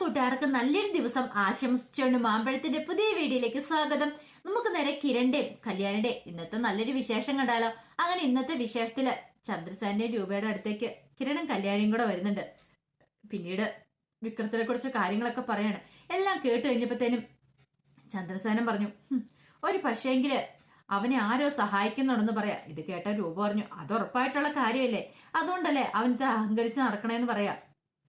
കൂട്ടുകാർക്ക് നല്ലൊരു ദിവസം ആശംസിച്ചുകൊണ്ട് മാമ്പഴത്തിന്റെ പുതിയ വീഡിയോയിലേക്ക് സ്വാഗതം. നമുക്ക് നേരെ കിരണ്ടേ കല്യാണിന്റെ ഇന്നത്തെ നല്ലൊരു വിശേഷം കണ്ടാലോ? അങ്ങനെ ഇന്നത്തെ വിശേഷത്തിൽ ചന്ദ്രസാന്റെ രൂപയുടെ അടുത്തേക്ക് കിരണും കല്യാണിയും കൂടെ വരുന്നുണ്ട്. പിന്നീട് വിക്രത്തിനെ കുറിച്ച് കാര്യങ്ങളൊക്കെ പറയാണ്. എല്ലാം കേട്ട് കഴിഞ്ഞപ്പോഴത്തേനും ചന്ദ്രസേനൻ പറഞ്ഞു "ഹും, ഒരു പക്ഷേങ്കിൽ അവനെ ആരോ സഹായിക്കുന്നുണ്ടെന്ന് പറയാ. ഇത് കേട്ട രൂപ പറഞ്ഞു അത് ഉറപ്പായിട്ടുള്ള കാര്യമല്ലേ? അതുകൊണ്ടല്ലേ അവൻ ഇത്ര അഹങ്കരിച്ച് നടക്കണേന്ന് പറയാ.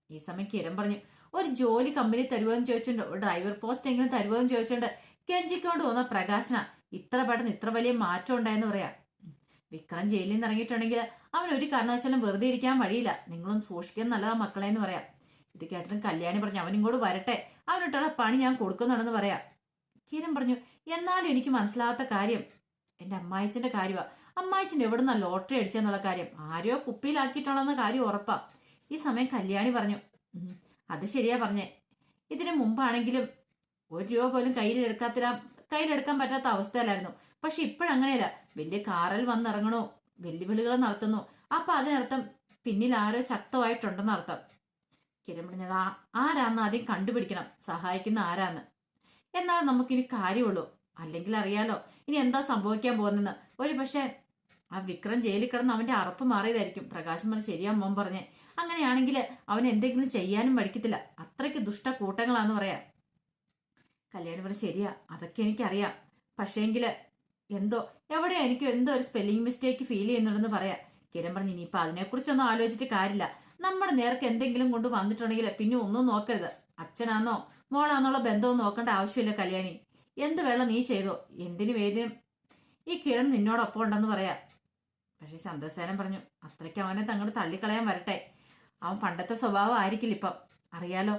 ഈ സമയം കിരൺ പറഞ്ഞു ഒരു ജോലി കമ്പനി തരുമോന്ന് ചോദിച്ചിട്ടുണ്ട്. ഡ്രൈവർ പോസ്റ്റ് എങ്കിലും തരുമോന്ന് ചോദിച്ചിട്ടുണ്ട്. കെഞ്ചിക്കൊണ്ട് പോകുന്ന പ്രകാശന ഇത്ര പെട്ടെന്ന് ഇത്ര വലിയ മാറ്റം ഉണ്ടായെന്ന് പറയാം. വിക്രം ജയിലിൽ നിന്ന് ഇറങ്ങിയിട്ടുണ്ടെങ്കിൽ അവൻ ഒരു കാരണവശാലും വെറുതെ ഇരിക്കാൻ വഴിയില്ല. നിങ്ങളൊന്ന് സൂക്ഷിക്കാൻ നല്ലതാ മക്കളെ എന്ന് പറയാം. ഇത് കേട്ടതും കല്യാണി പറഞ്ഞു അവൻ ഇങ്ങോട്ട് വരട്ടെ. അവനിട്ടുള്ള പണി ഞാൻ കൊടുക്കുന്നുണ്ടെന്ന് പറയാം. കിരൺ പറഞ്ഞു എന്നാലും എനിക്ക് മനസ്സിലാകാത്ത കാര്യം എന്റെ അമ്മായിച്ചന്റെ കാര്യമാ അമ്മായിച്ചൻ എവിടുന്ന ലോട്ടറി അടിച്ചെന്നുള്ള കാര്യം. ആരോ കുപ്പിയിലാക്കിയിട്ടുള്ളെന്ന കാര്യം ഉറപ്പാ. ഈ സമയം കല്യാണി പറഞ്ഞു "ഉം, അത് ശരിയാ പറഞ്ഞേ. ഇതിനു മുമ്പാണെങ്കിലും ഒരു രൂപ പോലും കയ്യിലെടുക്കാത്ത കയ്യിലെടുക്കാൻ പറ്റാത്ത അവസ്ഥയിലായിരുന്നു പക്ഷെ ഇപ്പോഴങ്ങനെയല്ല. വലിയ കാറിൽ വന്നിറങ്ങണു വെല്ലുവിളികൾ നടത്തുന്നു. അപ്പൊ അതിനർത്ഥം പിന്നിൽ ആരോ ശക്തമായിട്ടുണ്ടെന്ന് അർത്ഥം. കിരമിടിഞ്ഞത് ആരാന്ന് ആദ്യം കണ്ടുപിടിക്കണം. സഹായിക്കുന്ന ആരാന്ന്. എന്നാൽ നമുക്കിനി കാര്യമുള്ളൂ. അല്ലെങ്കിൽ അറിയാലോ. ഇനി എന്താ സംഭവിക്കാൻ പോകുന്നെന്ന്. ഒരു പക്ഷേ ആ വിക്രം ജയിലിൽ കിടന്ന് അവന്റെ അറപ്പ് മാറിയതായിരിക്കും. പ്രകാശം പറഞ്ഞ് ശരിയാ മോൻ പറഞ്ഞേ. അങ്ങനെയാണെങ്കിൽ അവൻ എന്തെങ്കിലും ചെയ്യാനും പഠിക്കത്തില്ല അത്രയ്ക്ക് ദുഷ്ട കൂട്ടങ്ങളാന്ന് പറയാം. കല്യാണി പറഞ്ഞ് ശരിയാ അതൊക്കെ എനിക്കറിയാം. പക്ഷേങ്കിൽ എന്തോ എവിടെയാ എനിക്ക് എന്തോ ഒരു സ്പെല്ലിംഗ് മിസ്റ്റേക്ക് ഫീൽ ചെയ്യുന്നുണ്ടെന്ന് പറയാം. കിരൺ പറഞ്ഞു ഇനിയിപ്പോൾ അതിനെക്കുറിച്ചൊന്നും ആലോചിച്ചിട്ട് കാര്യമില്ല. നമ്മുടെ നേർക്ക് എന്തെങ്കിലും കൊണ്ട് വന്നിട്ടുണ്ടെങ്കിൽ പിന്നെ ഒന്നും നോക്കരുത്. അച്ഛനാന്നോ മോളാന്നുള്ള ബന്ധമൊന്നും നോക്കേണ്ട ആവശ്യമില്ല കല്യാണി. എന്ത് വേണം നീ ചെയ്തോ? എന്തിനു വേദ്യം? ഈ കിരൺ നിന്നോടൊപ്പം ഉണ്ടെന്ന് പറയാം. പക്ഷെ ചന്ദ്രസേനൻ പറഞ്ഞു അത്രയ്ക്ക് അവനെ തങ്ങോട്ട് തള്ളിക്കളയാൻ വരട്ടെ. അവൻ പണ്ടത്തെ സ്വഭാവം ആയിരിക്കില്ല ഇപ്പം. അറിയാലോ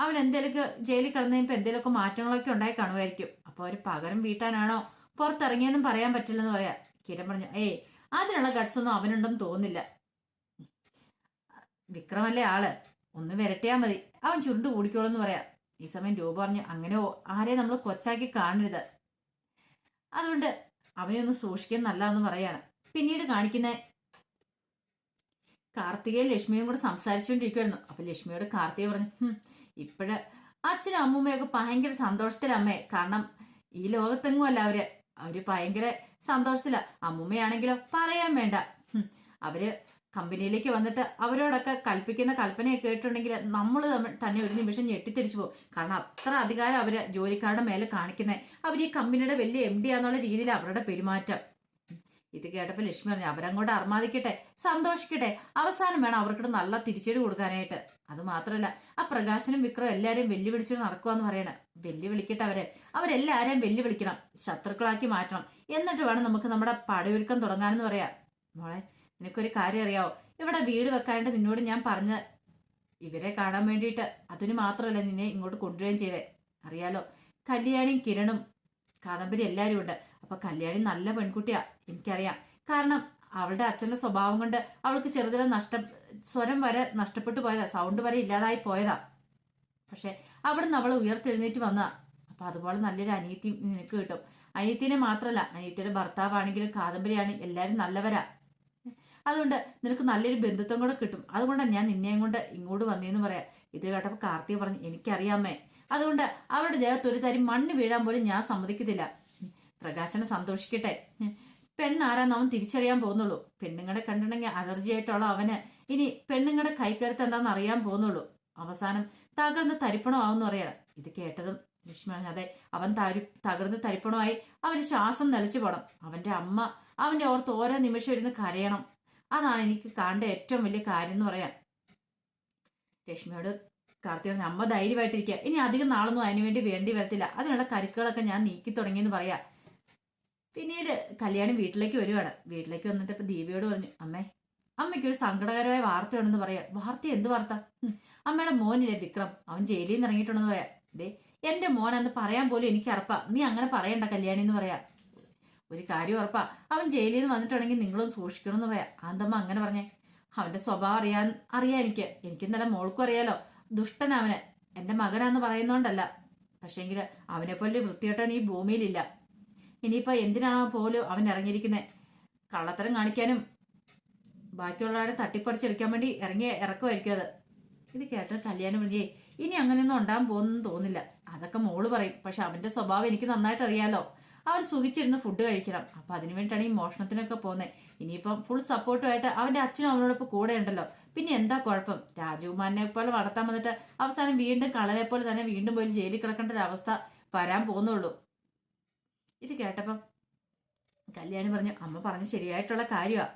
അവൻ എന്തേലൊക്കെ ജയിലിൽ കിടന്നതിപ്പോൾ എന്തേലൊക്കെ മാറ്റങ്ങളൊക്കെ ഉണ്ടായി കാണുമായിരിക്കും. അപ്പോൾ അവർ പകരം വീട്ടാനാണോ? പുറത്തിറങ്ങിയെന്നും പറയാൻ പറ്റില്ലെന്ന് പറയാം. കിരൺ പറഞ്ഞു ഏയ് അതിനുള്ള ഗട്സ് ഒന്നും അവനുണ്ടെന്ന് തോന്നുന്നില്ല. വിക്രമല്ലേ ആൾ? ഒന്ന് വരട്ടിയാൽ മതി. അവൻ ചുരുണ്ട് കൂടിക്കോളെന്ന് പറയാം. ഈ സമയം രൂപ പറഞ്ഞു അങ്ങനെ ആരെ ആരെയും നമ്മൾ കൊച്ചാക്കി കാണരുത്. അതുകൊണ്ട് അവനെ ഒന്ന് സൂക്ഷിക്കാൻ നല്ലതെന്ന് പറയാണ്. പിന്നീട് കാണിക്കുന്ന. കാർത്തികയും ലക്ഷ്മിയും കൂടെ സംസാരിച്ചുകൊണ്ടിരിക്കുവായിരുന്നു അപ്പൊ ലക്ഷ്മിയോട് കാർത്തിക പറഞ്ഞു ഇപ്പോഴ് അച്ഛനും അമ്മൂമ്മയൊക്കെ ഭയങ്കര സന്തോഷത്തിലമ്മേ കാരണം ഈ ലോകത്തെങ്ങും അല്ല അവർ. അവർ ഭയങ്കര സന്തോഷത്തില. അമ്മൂമ്മയാണെങ്കിലോ പറയാൻ വേണ്ട. അവർ കമ്പനിയിലേക്ക് വന്നിട്ട് അവരോടൊക്കെ കൽപ്പിക്കുന്ന കൽപ്പനയൊക്കെ കേട്ടിട്ടുണ്ടെങ്കിൽ നമ്മൾ തന്നെ ഒരു നിമിഷം ഞെട്ടിത്തിരിച്ചു പോകും. കാരണം അത്ര അധികാരം അവർ ജോലിക്കാരുടെ മേലെ കാണിക്കുന്നത് അവർ ഈ കമ്പനിയുടെ വലിയ എം ഡി ആന്നുള്ള രീതിയിൽ അവരുടെ പെരുമാറ്റം. ഇത് കേട്ടപ്പോൾ ലക്ഷ്മി പറഞ്ഞു അവരങ്ങോട്ട് അർമാദിക്കട്ടെ സന്തോഷിക്കട്ടെ. അവസാനം വേണം അവർക്കിട്ട് നല്ല തിരിച്ചടി കൊടുക്കാനായിട്ട്. അത് മാത്രമല്ല ആ പ്രകാശനും വിക്രം എല്ലാവരെയും വെല്ലുവിളിച്ചിട്ട് നടക്കുവാന്ന് പറയണ. വെല്ലുവിളിക്കട്ടെ അവരെ. അവരെല്ലാവരെയും വെല്ലുവിളിക്കണം. ശത്രുക്കളാക്കി മാറ്റണം. എന്നിട്ട് വേണം നമുക്ക് നമ്മുടെ പടയൊരുക്കം തുടങ്ങാനെന്ന് പറയാം മോളെ നിനക്കൊരു കാര്യം അറിയാവോ? ഇവിടെ വീട് വെക്കാനായിട്ട് നിന്നോട് ഞാൻ പറഞ്ഞ ഇവരെ കാണാൻ വേണ്ടിയിട്ട് അതിന് മാത്രമല്ല നിന്നെ ഇങ്ങോട്ട് കൊണ്ടുവരികയും ചെയ്തേ. അറിയാലോ? കല്യാണിയും കിരണും കാദംബരി എല്ലാവരും ഉണ്ട്. അപ്പൊ കല്യാണി നല്ല പെൺകുട്ടിയാ എനിക്കറിയാം. കാരണം അവളുടെ അച്ഛന്റെ സ്വഭാവം കൊണ്ട് അവൾക്ക് ചെറുതിലെ നഷ്ട സ്വരം വരെ നഷ്ടപ്പെട്ടു പോയതാ സൗണ്ട് വരെ ഇല്ലാതായി പോയതാ. പക്ഷെ അവിടുന്ന് അവൾ ഉയർത്തെഴുന്നേറ്റ് വന്നതാ അപ്പൊ അതുപോലെ നല്ലൊരു അനിയത്തി നിനക്ക് കിട്ടും. അനിയത്തിനെ മാത്രമല്ല അനിയത്തിയുടെ ഭർത്താവാണെങ്കിലും കാദംബരിയാണ് എല്ലാരും നല്ലവരാ. അതുകൊണ്ട് നിനക്ക് നല്ലൊരു ബന്ധുത്വം കൂടെ കിട്ടും. അതുകൊണ്ടാണ് ഞാൻ നിന്നെയും കൊണ്ട് ഇങ്ങോട്ട് വന്നേന്ന് പറയാം. ഇത് കേട്ടപ്പോൾ കാർത്തിക പറഞ്ഞു എനിക്കറിയാമേ അതുകൊണ്ട് അവരുടെ ദേഹത്ത് ഒരു തരി മണ്ണ് വീഴാൻ പോലും ഞാൻ സമ്മതിക്കത്തില്ല. പ്രകാശനെ സന്തോഷിക്കട്ടെ. പെണ്ണാരാന്ന് അവൻ തിരിച്ചറിയാൻ പോകുന്നുള്ളൂ. പെണ്ണുങ്ങളെ കണ്ടിട്ടുണ്ടെങ്കിൽ അലർജി ആയിട്ടുള്ള അവന് ഇനി പെണ്ണുങ്ങളുടെ കൈക്കരുത്ത് എന്താണെന്ന് അറിയാൻ പോകുന്നുള്ളൂ. അവസാനം തകർന്ന് തരിപ്പണമാവെന്ന് പറയണം. ഇത് കേട്ടതും ലക്ഷ്മി പറഞ്ഞു അതെ അവൻ തരി തകർന്ന് തരിപ്പണമായി അവന് ശ്വാസം നിലച്ചു പോണം. അവന്റെ അമ്മ അവന്റെ ഓർത്ത് ഓരോ നിമിഷം ഇരുന്ന് കരയണം. അതാണ് എനിക്ക് കാണേണ്ട ഏറ്റവും വലിയ കാര്യം എന്ന് പറയാം. ലക്ഷ്മിയോട് കാർത്തിക പറഞ്ഞു, അമ്മ ധൈര്യമായിട്ടിരിക്കുക. ഇനി അധികം നാളൊന്നും അതിനു വേണ്ടി വേണ്ടി വരത്തില്ല. അതിനുള്ള കരുക്കളൊക്കെ ഞാൻ നീക്കി തുടങ്ങിയെന്ന് പറയാം. പിന്നീട് കല്യാണി വീട്ടിലേക്ക് വരുവാണ്. വീട്ടിലേക്ക് വന്നിട്ട് ഇപ്പൊ ദീപയോട് പറഞ്ഞു അമ്മേ അമ്മയ്ക്ക് ഒരു സങ്കടകരമായ വാർത്തയുണ്ടെന്ന് പറയാം. വാർത്ത എന്ത് വാർത്ത? "ഹും, അമ്മയുടെ മോനില്ലേ വിക്രം? അവൻ ജയിലിൽ നിന്ന് ഇറങ്ങിയിട്ടുണ്ടെന്ന് പറയാം. ദേ എന്റെ മോൻ അന്ന് പറയാൻ പോലും എനിക്ക് അറപ്പാ. നീ അങ്ങനെ പറയണ്ട കല്യാണി എന്ന് പറയാം. ഒരു കാര്യം ഉറപ്പാ അവൻ ജയിലിൽ നിന്ന് വന്നിട്ടുണ്ടെങ്കിൽ നിങ്ങളും സൂക്ഷിക്കണം എന്ന് പറയാം. ആന്തമ്മ അങ്ങനെ പറഞ്ഞേ? അവന്റെ സ്വഭാവം അറിയാൻ അറിയാം എനിക്ക്. എനിക്ക് നല്ല മോൾക്കും അറിയാലോ. ദുഷ്ടൻ അവന്. എന്റെ മകനാന്ന് പറയുന്നോണ്ടല്ല. പക്ഷേങ്കിൽ അവനെപ്പോലെ പോലെ വൃത്തികെട്ടൻ ഈ ഭൂമിയിലില്ല. ഇനിയിപ്പോ എന്തിനാണോ പോലും അവൻ ഇറങ്ങിയിരിക്കുന്നത് കള്ളത്തരം കാണിക്കാനും ബാക്കിയുള്ളവരെ തട്ടിപ്പറിച്ചെടുക്കാൻ വേണ്ടി ഇറങ്ങി ഇറക്കുമായിരിക്കും അത്. ഇത് കേട്ട കല്യാണം പറഞ്ഞേ ഇനി അങ്ങനെയൊന്നും ഉണ്ടാകാൻ പോകുന്നെന്ന് തോന്നില്ല അതൊക്കെ മോൾ പറയും. പക്ഷെ അവന്റെ സ്വഭാവം എനിക്ക് നന്നായിട്ട് അറിയാലോ. അവൻ സുഖിച്ചിരുന്ന് ഫുഡ് കഴിക്കണം. അപ്പൊ അതിനു വേണ്ടിയിട്ടാണ് ഈ മോഷണത്തിനൊക്കെ പോകുന്നത് ഇനിയിപ്പം ഫുൾ സപ്പോർട്ടുമായിട്ട് അവന്റെ അച്ഛനും അവനോടൊപ്പം കൂടെ ഉണ്ടല്ലോ. പിന്നെ എന്താ കുഴപ്പം? രാജകുമാരനെ പോലെ വളർത്താൻ വന്നിട്ട് അവസാനം വീണ്ടും കളരെ പോലെ തന്നെ വീണ്ടും പോയി ജയിലിൽ കിടക്കേണ്ട ഒരു അവസ്ഥ വരാൻ പോകുന്നുള്ളൂ. ഇത് കേട്ടപ്പം കല്യാണി പറഞ്ഞു അമ്മ പറഞ്ഞ് ശരിയായിട്ടുള്ള കാര്യമാ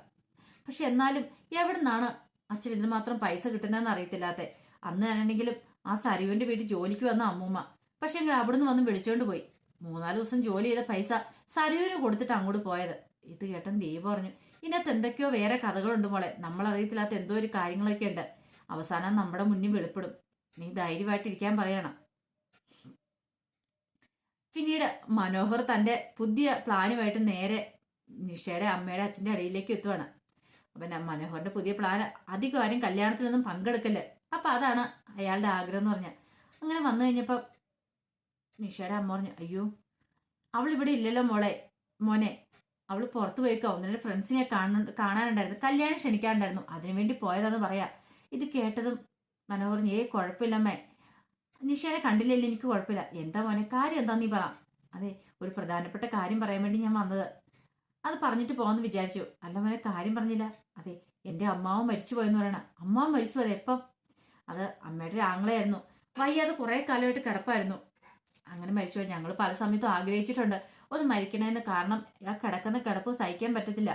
പക്ഷെ എന്നാലും എവിടെ നിന്നാണ് അച്ഛൻ ഇതിന് മാത്രം പൈസ കിട്ടുന്നതെന്ന് അറിയത്തില്ലാത്ത? അന്ന് ആണെങ്കിലും ആ സരുവിന്റെ വീട്ടിൽ ജോലിക്ക് വന്ന അമ്മൂമ്മ. പക്ഷെ എങ്കിൽ അവിടുന്ന് വന്ന് വിളിച്ചോണ്ട് പോയി. മൂന്നാൽ ദിവസം ജോലി ചെയ്ത പൈസ സരുവിന് കൊടുത്തിട്ട് അങ്ങോട്ട് പോയത്. ഇത് കേട്ടൻ ദൈവം പറഞ്ഞു ഇതിനകത്ത് എന്തൊക്കെയോ വേറെ കഥകളുണ്ട് മോളെ. നമ്മൾ അറിയത്തില്ലാത്ത എന്തോ ഒരു കാര്യങ്ങളൊക്കെ ഉണ്ട് അവസാനം നമ്മുടെ മുന്നിൽ വെളിപ്പെടും. നീ ധൈര്യമായിട്ടിരിക്കാൻ പറയണം. പിന്നീട് മനോഹർ തന്റെ പുതിയ പ്ലാനുമായിട്ട് നേരെ നിഷയുടെ അമ്മയുടെ അച്ഛന്റെ അടിയിലേക്ക് എത്തുവാണ്. അപ്പം മനോഹറിന്റെ പുതിയ പ്ലാൻ അധികം ആരും കല്യാണത്തിനൊന്നും പങ്കെടുക്കല്ലേ. അപ്പൊ അതാണ് അയാളുടെ ആഗ്രഹം എന്ന് പറഞ്ഞ അങ്ങനെ വന്നു കഴിഞ്ഞപ്പോൾ നിഷയുടെ അമ്മ പറഞ്ഞു അയ്യോ അവൾ ഇവിടെ ഇല്ലല്ലോ മോളെ മോനെ അവൾ പുറത്തു പോയിക്കോ. ഒന്നിന്റെ ഫ്രണ്ട്സിനെ കാണു കാണാനുണ്ടായിരുന്നു. കല്യാണം ക്ഷണിക്കാനുണ്ടായിരുന്നു. അതിനുവേണ്ടി പോയതാന്ന് പറയാ. ഇത് കേട്ടതും മനോഹർ ഏ കുഴപ്പമില്ലമ്മേ നിഷേനെ കണ്ടില്ലല്ലോ എനിക്ക് കുഴപ്പമില്ല. എന്താ മോനെ കാര്യം എന്താ നീ പറ. അതെ ഒരു പ്രധാനപ്പെട്ട കാര്യം പറയാൻ വേണ്ടി ഞാൻ വന്നത്. അത് പറഞ്ഞിട്ട് പോകാമെന്ന് വിചാരിച്ചു. അല്ല മോനെ കാര്യം പറഞ്ഞില്ല. അതെ എന്റെ അമ്മാവൻ മരിച്ചു പോയെന്ന് പറയണ. അമ്മാവൻ മരിച്ചു പോയത് എപ്പം? അത് അമ്മയുടെ ഒരു ആംഗ്ലയായിരുന്നു വയ്യാതെ കുറേ കാലമായിട്ട് കിടപ്പായിരുന്നു. അങ്ങനെ മരിച്ചു പോയി. ഞങ്ങൾ പല സമയത്തും ആഗ്രഹിച്ചിട്ടുണ്ട്. ഒന്ന് മരിക്കണേന്ന് കാരണം ആ കിടക്കുന്ന കിടപ്പ് സഹിക്കാൻ പറ്റത്തില്ല.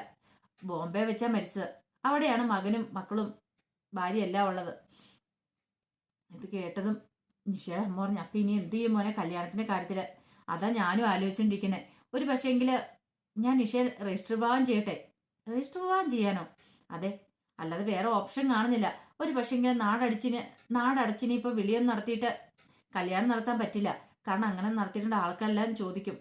ബോംബെ വെച്ചാ മരിച്ചത്. അവിടെയാണ് മകനും മക്കളും ഭാര്യ എല്ലാം ഉള്ളത്. ഇത് കേട്ടതും നിഷയുടെ അമ്മ അപ്പൊ ഇനി എന്ത് ചെയ്യും മോനെ കല്യാണത്തിന്റെ കാര്യത്തിൽ അതാ ഞാനും ആലോചിച്ചോണ്ടിരിക്കുന്നത് ഒരു പക്ഷേങ്കിൽ ഞാൻ നിഷയെ രജിസ്റ്റർ വിവാഹം ചെയ്യട്ടെ? രജിസ്റ്റർ വിവാഹം ചെയ്യാനോ? അതെ. അല്ലാതെ വേറെ ഓപ്ഷൻ കാണുന്നില്ല. ഒരു പക്ഷേങ്കിൽ നാടടിച്ചിന് നാടടച്ചിന് ഇപ്പൊ വിളിയൊന്നും നടത്തിയിട്ട് കല്യാണം നടത്താൻ പറ്റില്ല. കാരണം അങ്ങനെ നടത്തിയിട്ടുണ്ട് ആൾക്കാരെല്ലാം ചോദിക്കും.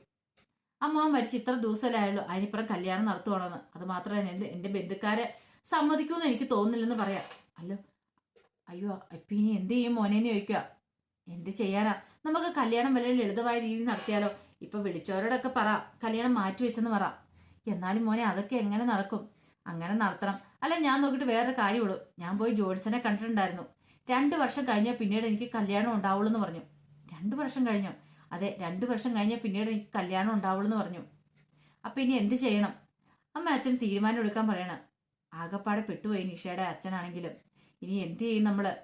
അമ്മാവൻ മരിച്ച് ഇത്ര ദിവസമല്ലായുള്ളൂ അതിനിപ്പുറം കല്യാണം നടത്തുവാണോന്ന്. അത് മാത്രമല്ല എന്ത് എന്റെ ബന്ധുക്കാരെ സമ്മതിക്കുമെന്ന് എനിക്ക് തോന്നുന്നില്ലെന്ന് പറയാം. അല്ലോ അയ്യോ ഇപ്പൊ ഇനി എന്ത് ചെയ്യും മോനേന്ന് ചോദിക്കുക എന്ത് ചെയ്യാനാ? നമുക്ക് കല്യാണം വളരെ ലളിതമായ രീതി നടത്തിയാലോ? ഇപ്പൊ വിളിച്ചവരോടൊക്കെ പറ കല്യാണം മാറ്റി വെച്ചെന്ന് പറ. എന്നാലും മോനെ അതൊക്കെ എങ്ങനെ നടക്കും? അങ്ങനെ നടത്തണം. അല്ല ഞാൻ നോക്കിയിട്ട് വേറൊരു കാര്യമുള്ളൂ. ഞാൻ പോയി ജോൺസനെ കണ്ടിട്ടുണ്ടായിരുന്നു. രണ്ടു വർഷം കഴിഞ്ഞാൽ പിന്നീട് എനിക്ക് കല്യാണം ഉണ്ടാവുള്ളൂ എന്ന് പറഞ്ഞു. രണ്ടു വർഷം കഴിഞ്ഞോ? അതെ രണ്ടു വർഷം കഴിഞ്ഞാൽ പിന്നീട് എനിക്ക് കല്യാണം ഉണ്ടാവുള്ളൂ എന്ന് പറഞ്ഞു. അപ്പൊ ഇനി എന്ത് ചെയ്യണം? അമ്മ അച്ഛൻ തീരുമാനം എടുക്കാൻ പറയണം. ആകപ്പാടെ പെട്ടുപോയി നിഷയുടെ അച്ഛനാണെങ്കിലും. ഇനി എന്ത് ചെയ്യും നമ്മൾ?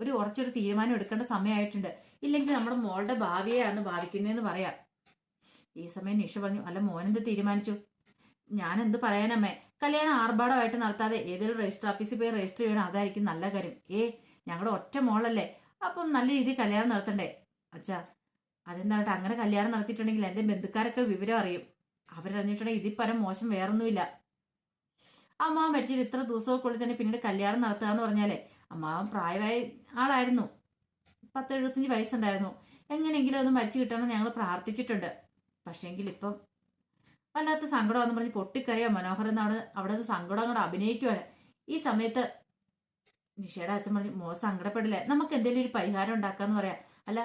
ഒരു ഉറച്ചൊരു തീരുമാനം എടുക്കേണ്ട സമയമായിട്ടുണ്ട്. ഇല്ലെങ്കിൽ നമ്മുടെ മോളുടെ ഭാവിയെയാണ് ബാധിക്കുന്നതെന്ന് പറയാം. ഈ സമയം നിഷ പറഞ്ഞു അല്ല മോനെന്ത് തീരുമാനിച്ചു? ഞാൻ എന്ത് പറയാനമ്മേ? കല്യാണം ആർഭാടമായിട്ട് നടത്താതെ ഏതൊരു രജിസ്റ്റർ ഓഫീസിൽ പോയി രജിസ്റ്റർ ചെയ്യണം? അതായിരിക്കും നല്ല കാര്യം. ഏ ഞങ്ങളുടെ ഒറ്റ മോളല്ലേ? അപ്പം നല്ല രീതിയിൽ കല്യാണം നടത്തണ്ടേ? അച്ഛാ അതെന്താട്ടെ അങ്ങനെ കല്യാണം നടത്തിയിട്ടുണ്ടെങ്കിൽ എന്റെ ബന്ധുക്കാരൊക്കെ വിവരം അറിയും. അവരറിഞ്ഞിട്ടുണ്ടെങ്കിൽ ഇതിൽ പരം മോശം വേറൊന്നുമില്ല. അമ്മ മരിച്ചിട്ട് ഇത്ര ദിവസങ്ങൾക്കുള്ളിൽ തന്നെ പിന്നീട് കല്യാണം നടത്തുക എന്ന് പറഞ്ഞാലേ? അമ്മാവൻ പ്രായമായ ആളായിരുന്നു. പത്ത് എഴുപത്തഞ്ച് വയസ്സുണ്ടായിരുന്നു. എങ്ങനെയെങ്കിലും ഒന്ന് മരിച്ചു കിട്ടണം ഞങ്ങൾ പ്രാർത്ഥിച്ചിട്ടുണ്ട്. പക്ഷേങ്കിൽ ഇപ്പം വല്ലാത്ത സങ്കടമാണെന്ന് പറഞ്ഞ് പൊട്ടിക്കറിയാം മനോഹർ എന്നാണ് അവിടെ നിന്ന് സങ്കടം അങ്ങോട്ട് അഭിനയിക്കുവാണ്. ഈ സമയത്ത് നിഷയുടെ അച്ഛൻ പറഞ്ഞു മോ സങ്കടപ്പെടില്ല? നമുക്ക് എന്തെങ്കിലും ഒരു പരിഹാരം ഉണ്ടാക്കാന്ന് പറയാം. അല്ല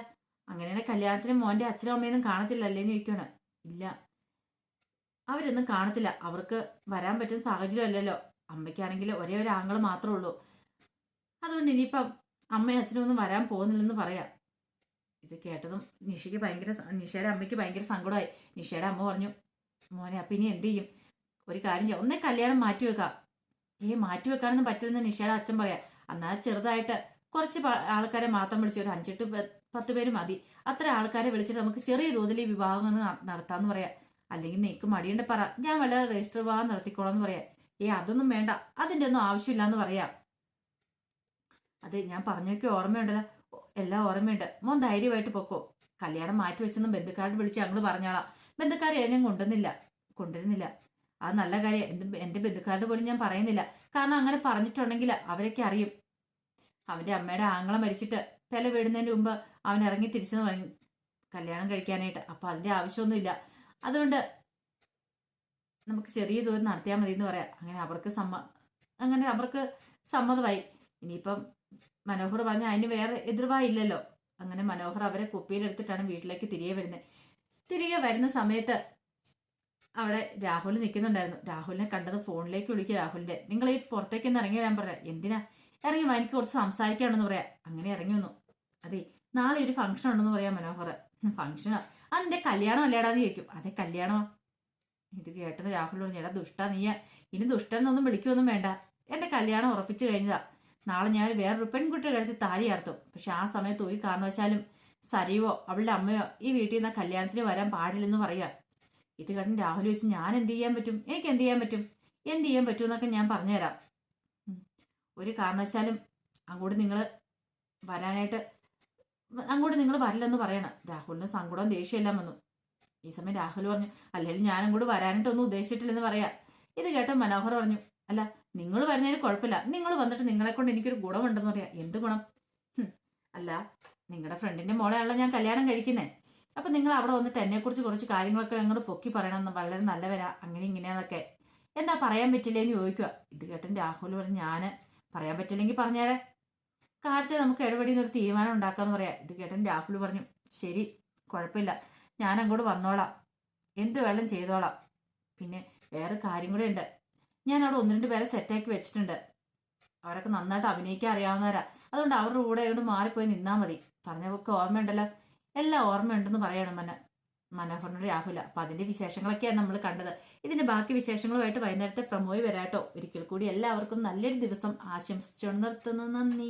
അങ്ങനെയാണെങ്കിൽ കല്യാണത്തിന് മോന്റെ അച്ഛനും അമ്മയൊന്നും കാണത്തില്ലല്ലേ? എന്ന് ചോദിക്കുകയാണ് ഇല്ല അവരൊന്നും കാണത്തില്ല. അവർക്ക് വരാൻ പറ്റുന്ന സാഹചര്യം അല്ലല്ലോ. അമ്മയ്ക്കാണെങ്കിൽ ഒരേ ഒരു ആങ്ങൾ മാത്രമേ ഉള്ളൂ. അതുകൊണ്ട് ഇനിയിപ്പം അമ്മയും അച്ഛനും ഒന്നും വരാൻ പോകുന്നില്ലെന്ന് പറയാം. ഇത് കേട്ടതും നിഷയ്ക്ക് ഭയങ്കര നിഷയുടെ അമ്മയ്ക്ക് ഭയങ്കര സങ്കടമായി. നിഷയുടെ അമ്മ പറഞ്ഞു മോനെ അപ്പം ഇനി എന്ത് ചെയ്യും? ഒരു കാര്യം ചെയ്യാം. ഒന്നേ കല്യാണം മാറ്റി വെക്കാം. ഏ മാറ്റി വെക്കാനൊന്നും പറ്റില്ലെന്ന് നിഷയുടെ അച്ഛൻ പറയാം. എന്നാൽ ചെറുതായിട്ട് കുറച്ച് ആൾക്കാരെ മാത്രം വിളിച്ച് ഒരു അഞ്ചെട്ട് പത്ത് പേര് മതി. അത്ര ആൾക്കാരെ വിളിച്ചിട്ട് നമുക്ക് ചെറിയ തോതിൽ ഈ വിവാഹം ഒന്ന് നടത്താമെന്ന് പറയാം. അല്ലെങ്കിൽ നിനക്ക് മടിയുണ്ട് പറ. ഞാൻ വല്ല രജിസ്റ്റർ വിവാഹം നടത്തിക്കോളാം എന്ന് പറയാം. ഏ അതൊന്നും വേണ്ട. അതിന്റെ ഒന്നും ആവശ്യമില്ല എന്ന് പറയാം. അതെ ഞാൻ പറഞ്ഞൊക്കെ ഓർമ്മയുണ്ടല്ലോ. എല്ലാം ഓർമ്മയുണ്ട്. മോൻ ധൈര്യമായിട്ട് പൊക്കോ. കല്യാണം മാറ്റി വെച്ചെന്ന് ബന്ധുക്കാരോട് വിളിച്ച് ഞങ്ങൾ പറഞ്ഞോളാം. ബന്ധുക്കാർ എന്നെ കൊണ്ടുവന്നില്ല. കൊണ്ടുവരുന്നില്ല. ആ നല്ല കാര്യം. എന്ത് എന്റെ ബന്ധുക്കാരോട് പോലും ഞാൻ പറയുന്നില്ല. കാരണം അങ്ങനെ പറഞ്ഞിട്ടുണ്ടെങ്കിൽ അവരൊക്കെ അറിയും. അവന്റെ അമ്മയുടെ ആങ്ങള മരിച്ചിട്ട് പെല വീടുന്നതിന് മുമ്പ് അവൻ ഇറങ്ങി തിരിച്ചെന്ന് പറഞ്ഞു കല്യാണം കഴിക്കാനായിട്ട്. അപ്പോൾ അതിന്റെ ആവശ്യമൊന്നുമില്ല. അതുകൊണ്ട് നമുക്ക് ചെറിയ തോതിൽ നടത്തിയാൽ മതി എന്ന് പറയാം. അങ്ങനെ അവർക്ക് സമ്മ അങ്ങനെ അവർക്ക് സമ്മതമായി. ഇനിയിപ്പം മനോഹർ പറഞ്ഞ അതിന് വേറെ എതിർവായില്ലല്ലോ. അങ്ങനെ മനോഹർ അവരെ കുപ്പിയിലെടുത്തിട്ടാണ് വീട്ടിലേക്ക് തിരികെ വരുന്നത്. തിരികെ വരുന്ന സമയത്ത് അവിടെ രാഹുൽ നിൽക്കുന്നുണ്ടായിരുന്നു. രാഹുലിനെ കണ്ടത് ഫോണിലേക്ക് വിളിക്കുക രാഹുലിന്റെ നിങ്ങൾ ഈ പുറത്തേക്ക് ഒന്ന് ഇറങ്ങി വരാൻ പറയാം എന്തിനാ? ഇറങ്ങി എനിക്ക് കുറച്ച് സംസാരിക്കാണെന്ന് പറയാ. അങ്ങനെ ഇറങ്ങി വന്നു. അതെ നാളെ ഒരു ഫംഗ്ഷൻ ഉണ്ടെന്ന് പറയാം മനോഹർ. ഫംഗ്ഷനോ അതിന്റെ കല്യാണം അല്ലേടാന്ന് ചോദിക്കും. അതെ കല്യാണോ ഇത് കേട്ടത് രാഹുൽ പറഞ്ഞു എടാ ദുഷ്ട നീ ഇനി ദുഷ്ടന്നൊന്നും വിളിക്കുമൊന്നും വേണ്ട. എന്റെ കല്യാണം ഉറപ്പിച്ചു കഴിഞ്ഞതാ. നാളെ ഞാൻ വേറൊരു പെൺകുട്ടിയുടെ കഴുത്തിൽ താലി അർത്തും പക്ഷെ ആ സമയത്ത് ഒരു കാരണവശാലും സരീവോ അവളുടെ അമ്മയോ ഈ വീട്ടിൽ നിന്ന് കല്യാണത്തിന് വരാൻ പാടില്ലെന്ന് പറയാ ഇത് കണ്ട് രാഹുൽ വെച്ച് ഞാൻ എന്ത് ചെയ്യാൻ പറ്റും? എനിക്ക് എന്ത് ചെയ്യാൻ പറ്റും? എന്ത് ചെയ്യാൻ പറ്റും എന്നൊക്കെ ഞാൻ പറഞ്ഞുതരാം. ഒരു കാരണവശാലും അങ്ങോട്ട് നിങ്ങൾ വരാനായിട്ട് അങ്ങോട്ട് നിങ്ങൾ വരില്ലെന്ന് പറയണം. രാഹുലിന് സങ്കടവും ദേഷ്യമെല്ലാം വന്നു. ഈ സമയം രാഹുൽ പറഞ്ഞു അല്ലെങ്കിൽ ഞാൻ അങ്ങോട്ട് വരാനായിട്ടൊന്നും ഉദ്ദേശിച്ചിട്ടില്ലെന്ന് പറയാ. ഇത് കേട്ട മനോഹർ പറഞ്ഞു അല്ല നിങ്ങൾ വരുന്നതിന് കുഴപ്പമില്ല. നിങ്ങൾ വന്നിട്ട് നിങ്ങളെ കൊണ്ട് എനിക്കൊരു ഗുണമുണ്ടെന്ന് പറയാം. എന്ത് ഗുണം? അല്ല നിങ്ങളുടെ ഫ്രണ്ടിന്റെ മോളെയാണല്ലോ ഞാൻ കല്യാണം കഴിക്കുന്നേ. അപ്പൊ നിങ്ങൾ അവിടെ വന്നിട്ട് എന്നെക്കുറിച്ച് കുറച്ച് കാര്യങ്ങളൊക്കെ അങ്ങോട്ട് പൊക്കി പറയണമെന്ന് വളരെ നല്ലവരാ. അങ്ങനെ ഇങ്ങനെയാന്നൊക്കെ. എന്താ പറയാൻ പറ്റില്ല എന്ന് ചോദിക്കുക ഇത് കേട്ടൻ രാഹുൽ പറഞ്ഞ് ഞാൻ പറയാൻ പറ്റില്ലെങ്കിൽ പറഞ്ഞേരെ. കാര്യത്തെ നമുക്ക് ഇടപെടി ഒരു തീരുമാനം ഉണ്ടാക്കാന്ന് പറയാം. ഇത് കേട്ടൻ രാഹുൽ പറഞ്ഞു ശരി കുഴപ്പമില്ല. ഞാൻ അങ്ങോട്ട് വന്നോളാം. എന്ത് വേണം ചെയ്തോളാം. പിന്നെ വേറെ കാര്യം കൂടെ ഉണ്ട് ഞാൻ അവിടെ ഒന്ന് രണ്ട് പേരെ സെറ്റാക്കി വെച്ചിട്ടുണ്ട്. അവരൊക്കെ നന്നായിട്ട് അഭിനയിക്കാൻ അറിയാവുന്നവരാ. അതുകൊണ്ട് അവരുടെ കൂടെ അങ്ങോട്ട് മാറിപ്പോയി നിന്നാൽ മതി. പറഞ്ഞതൊക്കെ ഓർമ്മയുണ്ടല്ലോ. എല്ലാം ഓർമ്മയുണ്ടെന്ന് പറയണം മന. മനോഹറിനോട് രാഹുല. അപ്പൊ അതിന്റെ വിശേഷങ്ങളൊക്കെയാണ് നമ്മൾ കണ്ടത്. ഇതിന്റെ ബാക്കി വിശേഷങ്ങളുമായിട്ട് വൈകുന്നേരത്തെ പ്രമോയി വരാട്ടോ. ഒരിക്കൽ കൂടി എല്ലാവർക്കും നല്ലൊരു ദിവസം ആശംസിച്ചു നിർത്തുന്നു. നന്ദി.